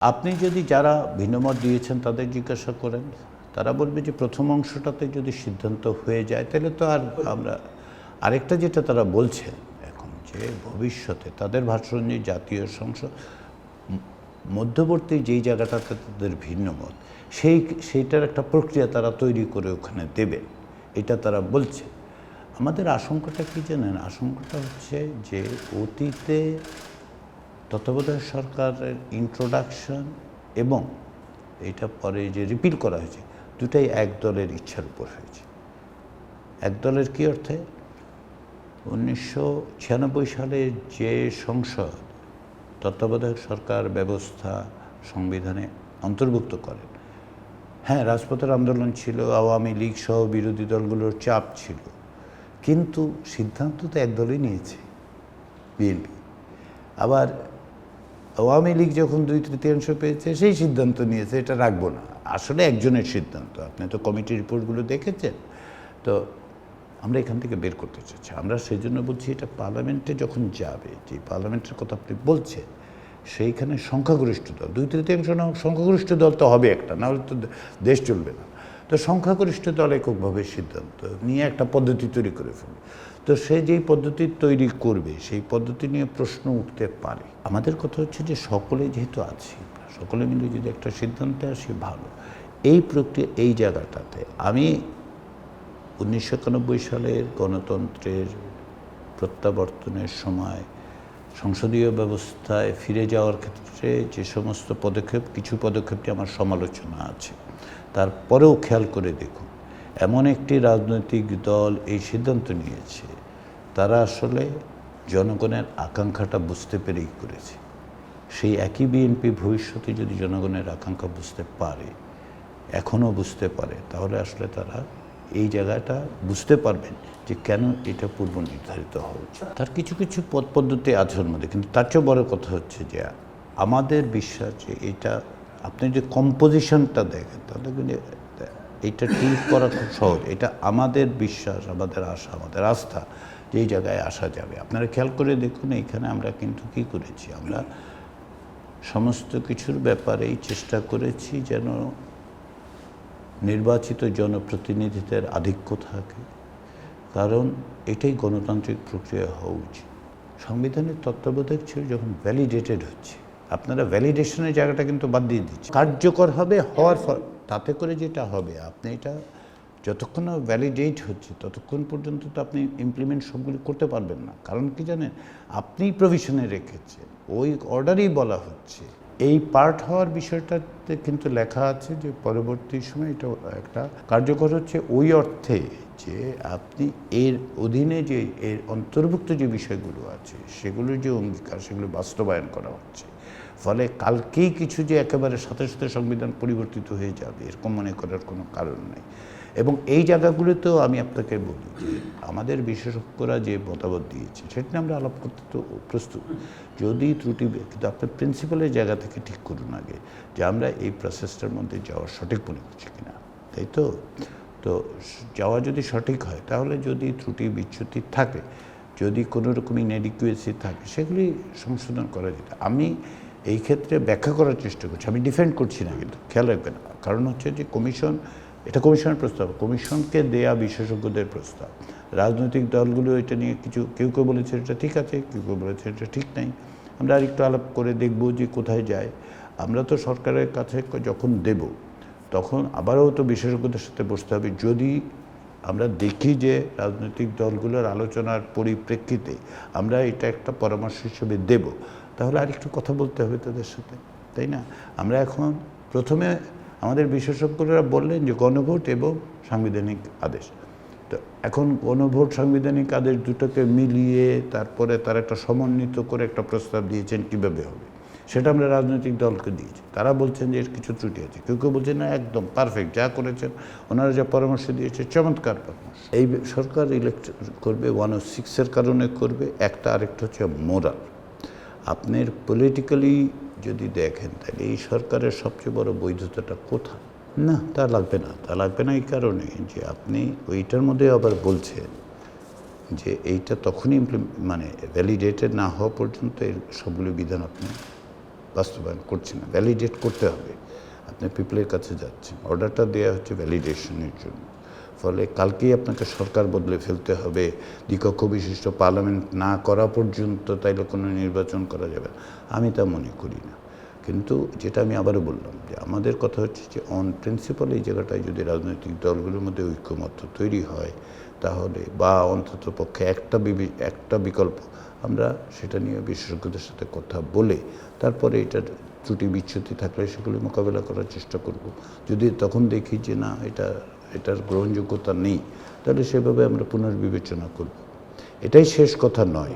আপনি যদি যারা ভিন্নমত দিয়েছেন তাদের জিজ্ঞাসা করেন, তারা বলবে যে প্রথম অংশটাতে যদি সিদ্ধান্ত হয়ে যায়, তাহলে তো আর আমরা, আরেকটা যেটা তারা বলছেন এখন, যে ভবিষ্যতে তাদের ভাষণ যে জাতীয় সংসদ, মধ্যবর্তী যেই জায়গাটাতে তাদের ভিন্ন মত সেই, সেইটার একটা প্রক্রিয়া তারা তৈরি করে ওখানে দেবেন এটা তারা বলছে। আমাদের আশঙ্কাটা কী জানেন? আশঙ্কাটা হচ্ছে যে অতীতে তত্ত্বাবধায়ক সরকারের ইন্ট্রোডাকশন এবং এটা পরে যে রিপিল করা হয়েছে, দুটাই এক দলের ইচ্ছার উপর হয়েছে। এক দলের কী অর্থে? উনিশশো ছিয়ানব্বই সালে যে সংসদ তত্ত্বাবধায়ক সরকার ব্যবস্থা সংবিধানে অন্তর্ভুক্ত করেন হ্যাঁ রাজপথের আন্দোলন ছিল, আওয়ামী লীগ সহ বিরোধী দলগুলোর চাপ ছিল, কিন্তু সিদ্ধান্ত তো একদলই নিয়েছে, বিএনপি। আবার আওয়ামী লীগ যখন দুই তৃতীয়াংশ পেয়েছে, সেই সিদ্ধান্ত নিয়েছে, এটা রাখব না। আসলে একজনের সিদ্ধান্ত। আপনি তো কমিটি রিপোর্টগুলো দেখেছেন। তো আমরা এখান থেকে বের করতে চাচ্ছি। আমরা সেই জন্য বলছি, এটা পার্লামেন্টে যখন যাবে, যে পার্লামেন্টের কথা আপনি বলছেন, সেইখানে সংখ্যাগরিষ্ঠ দল দুই তৃতীয়াংশ না, সংখ্যাগরিষ্ঠ দল তো হবে একটা, নাহলে তো দেশ চলবে না। তো সংখ্যাগরিষ্ঠ দল এককভাবে সিদ্ধান্ত নিয়ে একটা পদ্ধতি তৈরি করে ফেলবে তো সে যেই পদ্ধতি তৈরি করবে, সেই পদ্ধতি নিয়ে প্রশ্ন উঠতে পারে। আমাদের কথা হচ্ছে যে সকলে যেহেতু আছি, সকলে মিলে যদি একটা সিদ্ধান্তে আসি ভালো, এই প্রক্রিয়া এই জায়গাটাতে। আমি উনিশশো একানব্বই সালের গণতন্ত্রের প্রত্যাবর্তনের সময় সংসদীয় ব্যবস্থায় ফিরে যাওয়ার ক্ষেত্রে যে সমস্ত পদক্ষেপ, কিছু পদক্ষেপটি আমার সমালোচনা আছে। তারপরেও খেয়াল করে দেখুন এমন একটি রাজনৈতিক দল এই সিদ্ধান্ত নিয়েছে, তারা আসলে জনগণের আকাঙ্ক্ষাটা বুঝতে পেরেই করেছে। সেই একই বিএনপি ভবিষ্যতে যদি জনগণের আকাঙ্ক্ষা বুঝতে পারে, এখনও বুঝতে পারে, তাহলে আসলে তারা এই জায়গাটা বুঝতে পারবেন যে কেন এটা পূর্ব নির্ধারিত হওয়া উচিত। তার কিছু কিছু পদ পদ্ধতি আছে মধ্যে, কিন্তু তার চেয়ে বড় কথা হচ্ছে যে আমাদের বিশ্বাস যে এটা আপনি যে কম্পোজিশনটা দেখেন, তাহলে কিন্তু এইটা ঠিক করা খুব সহজ। এটা আমাদের বিশ্বাস, আমাদের আশা, আমাদের আস্থা যে জায়গায় আসা যাবে। আপনারা খেয়াল করে দেখুন, এইখানে আমরা কিন্তু কি করেছি? আমরা সমস্ত কিছুর ব্যাপারেই চেষ্টা করেছি যেন নির্বাচিত জনপ্রতিনিধিদের আধিক্য থাকে। কারণ এটাই গণতান্ত্রিক প্রক্রিয়া হওয়া উচিত। সংবিধানের তত্ত্বাবধায়ক ছিল যখন ভ্যালিডেটেড হচ্ছে। আপনারা ভ্যালিডেশনের জায়গাটা কিন্তু বাদ দিয়ে দিচ্ছে কার্যকর হবে হওয়ার ফল তাতে করে যেটা হবে, আপনি এটা যতক্ষণ না ভ্যালিডেট হচ্ছে, ততক্ষণ পর্যন্ত তো আপনি ইমপ্লিমেন্ট সবগুলি করতে পারবেন না। কারণ কি জানেন আপনিই প্রভিশনে রেখেছেন, ওই অর্ডারেই বলা হচ্ছে। এই পার্ট হওয়ার বিষয়টাতে কিন্তু লেখা আছে যে পরবর্তী সময় এটা একটা কার্যকর হচ্ছে, ওই অর্থে যে আপনি এর অধীনে যে এর অন্তর্ভুক্ত যে বিষয়গুলো আছে, সেগুলোর যে অঙ্গীকার, সেগুলো বাস্তবায়ন করা হচ্ছে। ফলে কালকেই কিছু যে একেবারে সাথে সাথে সংবিধান পরিবর্তিত হয়ে যাবে, এরকম মনে করার কোনো কারণ নেই। এবং এই জায়গাগুলোতেও আমি আপনাকে বলি যে, আমাদের বিশেষজ্ঞরা যে মতামত দিয়েছে সেটা নিয়ে আমরা আলাপ করতে তো প্রস্তুত। যদি ত্রুটি কিন্তু আপনার প্রিন্সিপালের জায়গা থেকে ঠিক করুন আগে যে আমরা এই প্রসেসটার মধ্যে যাওয়া সঠিক মনে করছি কিনা, তাই তো? তো যাওয়া যদি সঠিক হয়, তাহলে যদি ত্রুটি বিচ্যুতি থাকে, যদি কোনো রকম ইনএডিকুয়েসি থাকে, সেগুলি সংশোধন করা যেত, আমি এই ক্ষেত্রে ব্যাখ্যা করার চেষ্টা করছি। আমি ডিফেন্ড করছি না কিন্তু, খেয়াল রাখবেন। কারণ হচ্ছে যে কমিশন এটা কমিশনের প্রস্তাব কমিশনকে দেয়া বিশেষজ্ঞদের প্রস্তাব। রাজনৈতিক দলগুলো এটা নিয়ে কিছু, কেউ কেউ বলেছে এটা ঠিক আছে, কেউ কেউ বলেছে এটা ঠিক নাই। আমরা আরেকটু আলাপ করে দেখব যে কোথায় যায়। আমরা তো সরকারের কাছে যখন দেব, তখন আবারও তো বিশেষজ্ঞদের সাথে বসতে হবে। যদি আমরা দেখি যে রাজনৈতিক দলগুলোর আলোচনার পরিপ্রেক্ষিতে আমরা এটা একটা পরামর্শ হিসেবে দেব তাহলে আরেকটু কথা বলতে হবে তাদের সাথে, তাই না? আমরা এখন প্রথমে আমাদের বিশেষজ্ঞরা বললেন যে গণভোট এবং সাংবিধানিক আদেশ। তো এখন গণভোট, সাংবিধানিক আদেশ দুটোকে মিলিয়ে তারপরে তার একটা সমন্বিত করে একটা প্রস্তাব দিয়েছেন কীভাবে হবে? সেটা আমরা রাজনৈতিক দলকে দিয়েছি। তারা বলছেন যে এর কিছু ত্রুটি আছে। কেউ কেউ বলছেন, না, একদম পারফেক্ট যা করেছেন, ওনারা যা পরামর্শ দিয়েছে, চমৎকার পরামর্শ। এই সরকার ইলেক্ট করবে ওয়ান সিক্সের কারণে করবে, একটা আরেকটা হচ্ছে মোরাল আপনার পলিটিক্যালি যদি দেখেন, তাহলে এই সরকারের সবচেয়ে বড় বৈধতাটা কোথায়? না, তা লাগবে না। তা লাগবে না এই কারণে যে আপনি ওইটার মধ্যে আবার বলছেন যে এইটা তখনই মানে ভ্যালিডেটেড না হওয়া পর্যন্ত এর সবগুলো বিধান আপনি বাস্তবায়ন করছেন না। ভ্যালিডেট করতে হবে। আপনি পিপলের কাছে যাচ্ছেন। অর্ডারটা দেওয়া হচ্ছে ভ্যালিডেশনের জন্য। ফলে কালকেই আপনাকে সরকার বদলে ফেলতে হবে। দ্বিকক্ষ বিশিষ্ট পার্লামেন্ট না করা পর্যন্ত তাইলে কোনো নির্বাচন করা যাবে না। আমি তা মনে করি না। কিন্তু যেটা আমি আবারও বললাম যে আমাদের কথা হচ্ছে যে অন প্রিন্সিপাল এই জায়গাটায় যদি রাজনৈতিক দলগুলোর মধ্যে ঐক্যমত্য তৈরি হয়, তাহলে বা অন্তত পক্ষে একটা একটা বিকল্প, আমরা সেটা নিয়ে বিশেষজ্ঞদের সাথে কথা বলে তারপরে এটার ত্রুটি বিচ্যুতি থাকলে সেগুলি মোকাবেলা করার চেষ্টা করব। যদি তখন দেখি যে না, এটা এটার গ্রহণযোগ্যতা নেই তাহলে সেভাবে আমরা পুনর্বিবেচনা করব। এটাই শেষ কথা নয়।